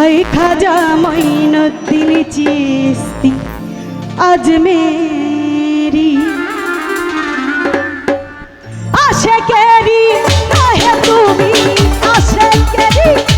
High Khwaja Moinuddin Chishti Ajmeri আশেকেরি কাহে তুমি আশেকেরি। কাহে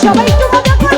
সবাই একটু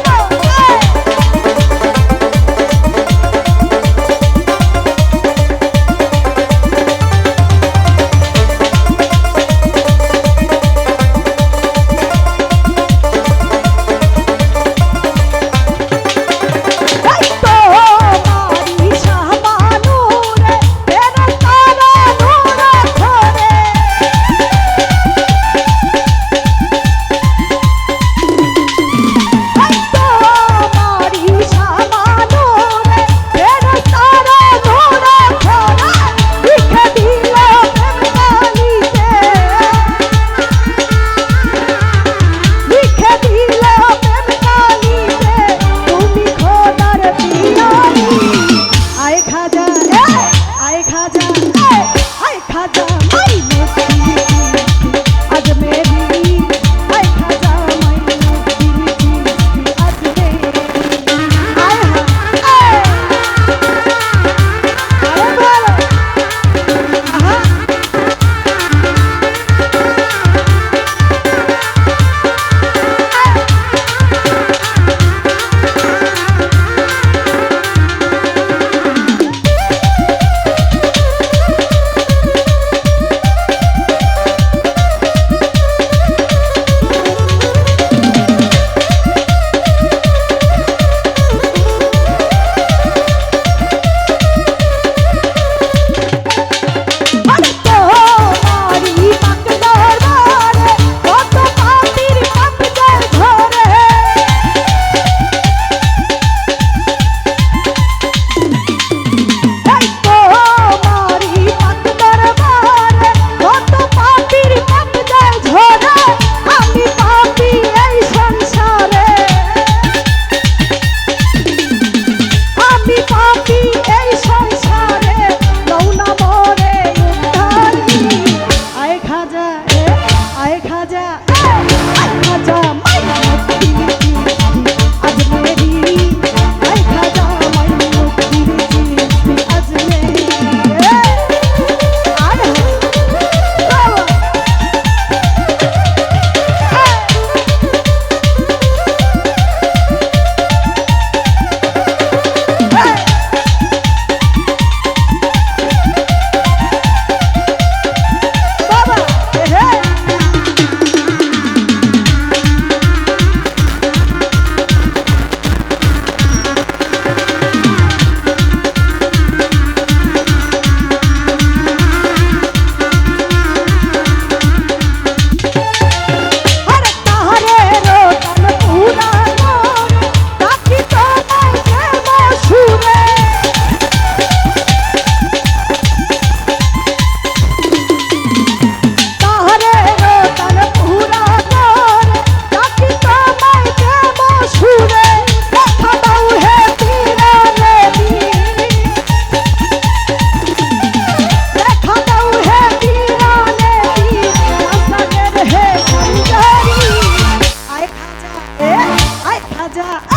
Yeah.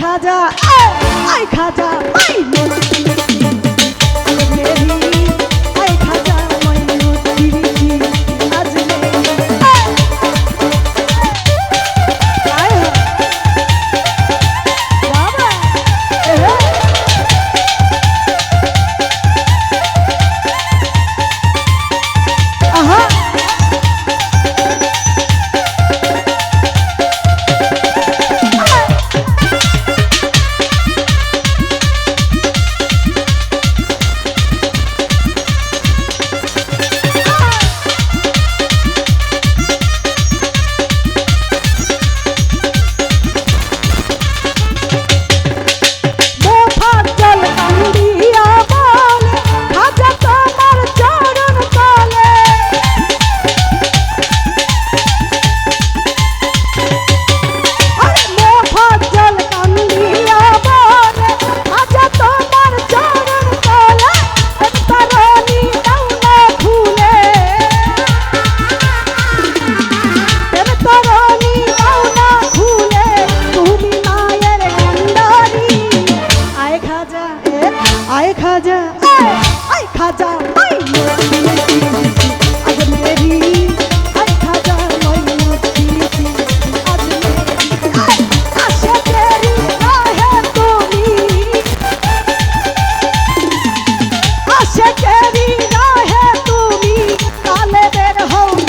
খাজা আই খাজা আই the